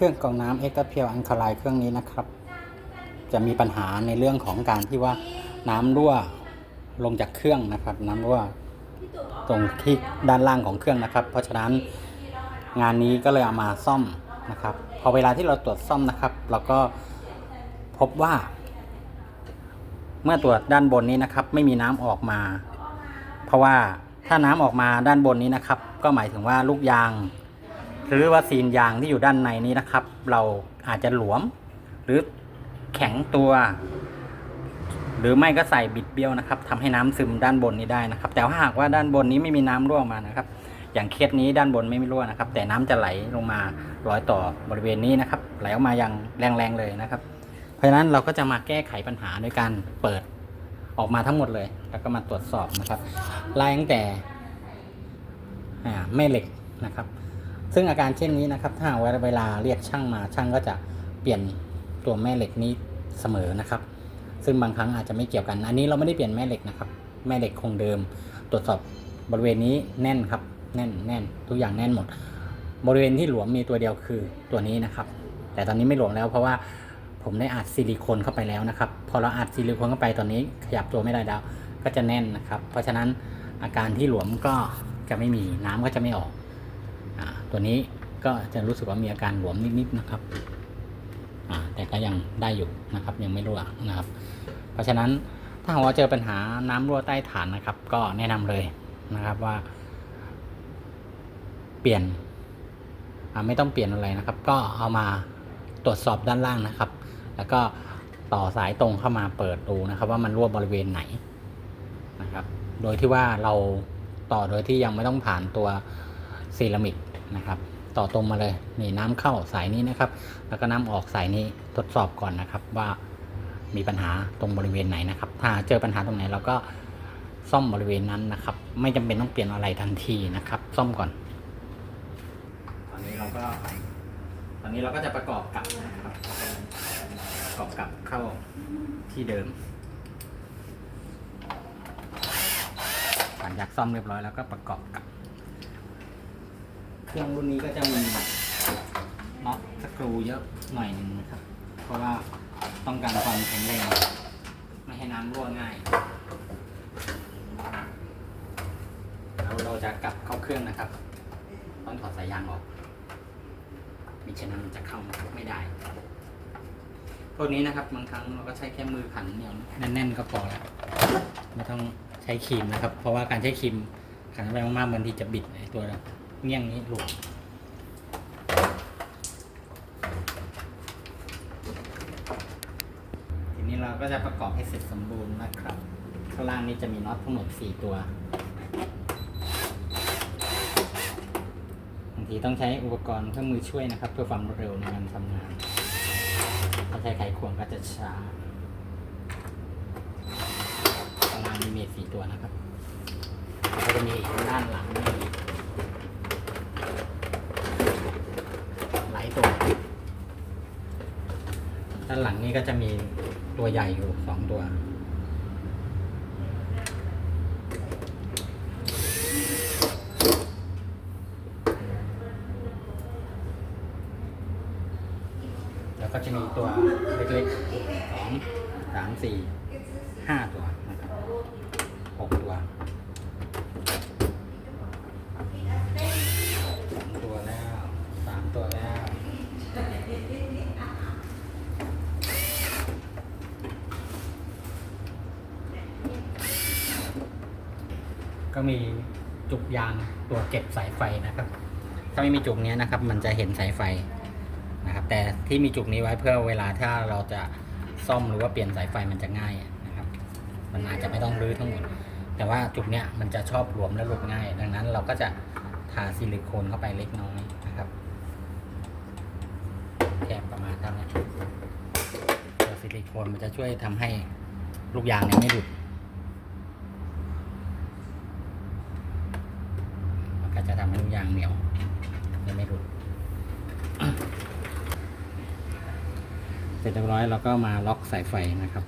เครื่องกรองน้ำเอ็กซ์เพียวอังคาไลเครื่องนี้นะครับ จะมีปัญหาในเรื่องของการที่ว่าน้ำรั่วลงจากเครื่องนะครับ น้ำรั่วตรงที่ด้านล่างของเครื่องนะครับ เพราะฉะนั้นงานนี้ก็เลยเอามาซ่อมนะครับ พอเวลาที่เราตรวจซ่อมนะครับ เราก็พบว่า เมื่อตรวจด้านบนนี้นะครับ ไม่มีน้ำออกมา เพราะว่าถ้าน้ำออกมาด้านบนนี้นะครับ ก็หมายถึงว่าลูกยาง หรือว่าซีนยางที่อยู่ด้านในนี้นะครับ เราอาจจะหลวม หรือแข็งตัว หรือไม่ก็ใส่บิดเบี้ยวนะครับทำให้น้ำซึมด้านบนนี้ได้นะครับ แต่ถ้าหากว่าด้านบนนี้ไม่มีน้ำรั่วมานะครับ อย่างเคสนี้ด้านบนไม่มีรั่วนะครับ แต่น้ำจะไหลลงมารอยต่อบริเวณนี้นะครับ ไหลออกมาอย่างแรงๆเลยนะครับ เพราะฉะนั้นเราก็จะมาแก้ไขปัญหาโดยการเปิดออกมาทั้งหมดเลย แล้วก็มาตรวจสอบนะครับไล่ตั้งแต่แม่เหล็กนะครับ ซึ่งอาการเช่นนี้นะครับ ถ้าเวลาเรียกช่างมาช่างก็จะเปลี่ยนตัวแม่เหล็กนี้เสมอนะครับ ซึ่งบางครั้งอาจจะไม่เกี่ยวกัน อันนี้เราไม่ได้เปลี่ยนแม่เหล็กนะครับ แม่เหล็กคงเดิม ตรวจสอบบริเวณนี้แน่นครับ แน่นแน่นทุกอย่างแน่นหมด บริเวณที่หลวมมีตัวเดียวคือตัวนี้นะครับ แต่ตอนนี้ไม่หลวมแล้วเพราะว่าผมได้อัดซิลิโคนเข้าไปแล้วนะครับ พอเราอัดซิลิโคนเข้าไปตอนนี้ขยับตัวไม่ได้แล้ว ก็จะแน่นนะครับ เพราะฉะนั้นอาการที่หลวมก็จะไม่มีน้ำก็จะไม่ออก ตัวนี้ก็จะรู้สึกว่ามีอาการหลวมนิดๆนะครับแต่ก็ยังได้อยู่นะครับ ยังไม่รั่วนะครับ เพราะฉะนั้นถ้าหากว่าเจอปัญหาน้ำรั่วใต้ฐานนะครับ ก็แนะนำเลยนะครับว่า เปลี่ยนไม่ต้องเปลี่ยนอะไรนะครับ ก็เอามาตรวจสอบด้านล่างนะครับ แล้วก็ต่อสายตรงเข้ามาเปิดดูนะครับ ว่ามันรั่วบริเวณไหนนะครับ โดยที่ว่าเราต่อโดยที่ยังไม่ต้องผ่านตัวเซรามิก นะครับ ต่อตรงมาเลยนี่น้ำเข้าสายนี้นะครับ แล้วก็น้ำออกสายนี้ทดสอบก่อนนะครับ ว่ามีปัญหาตรงบริเวณไหนนะครับ ถ้าเจอปัญหาตรงไหนเราก็ซ่อมบริเวณนั้นนะครับ ไม่จำเป็นต้องเปลี่ยนอะไรทันทีนะครับ ซ่อมก่อน ตอนนี้เราก็ตอนนี้เราก็จะประกอบกับนะครับประกอบกับเข้าที่เดิมหลังจากซ่อมเรียบร้อยแล้วก็ประกอบกับ เครื่องรุ่นนี้ก็จะมีน็อตสกรูเยอะหน่อยหนึงนะครับ เพราะว่าต้องการความแข็งแรง ไม่ให้น้ำรั่วง่าย แล้วเราจะกลับเข้าเครื่องนะครับ ต้องถอดสายยางออกมิฉะนั้นจะเข้าไม่ได้พวกนี้นะครับบางครั้งเราก็ใช้แค่มือขันเหนียวแน่นๆก็พอแล้วไม่ต้องใช้ครีมนะครับ เพราะว่าการใช้ครีมขันไปมากๆบางทีจะบิดไอตัว เงี้ยงนี้หลุดทีนี้เราก็จะประกอบให้เสร็จสมบูรณ์นะครับ ข้างล่างนี้จะมีน็อตทั้งหมด 4 ตัว บางทีต้องใช้อุปกรณ์เครื่องมือช่วยนะครับ เพื่อความเร็วในการทำงาน ถ้าใช้ไขควงก็จะช้าข้างล่างนี้มีสี่ตัวนะครับแล้วก็จะมีด้านหลังนี่อีกหลายตัว ด้านหลังนี้ก็จะมีตัวใหญ่อยู่สองตัวแล้วก็จะมีตัวเล็กๆสองสามสี่ห้าตัวนะครับหกตัวสองตัวแล้วสามตัวแล้ว ก็มีจุกยางตัวเก็บสายไฟนะครับ ถ้าไม่มีจุกนี้นะครับ มันจะเห็นสายไฟนะครับ แต่ที่มีจุกนี้ไว้เพื่อเวลาถ้าเราจะซ่อมหรือว่าเปลี่ยนสายไฟมันจะง่ายนะครับ มันอาจจะไม่ต้องรื้อทั้งหมด แต่ว่าจุกเนี้ยมันจะชอบรวมและหลุดง่าย ดังนั้นเราก็จะทาซิลิโคนเข้าไปเล็กน้อยนะครับแค่ประมาณเท่านี้ตัวซิลิโคนมันจะช่วยทำให้ลูกยางเนี่ยไม่หลุด มัน ก็จะทำให้ลูกยางเหนียวและไม่หลุดเสร็จเรียบร้อยเราก็มาล็อกสายไฟนะครับ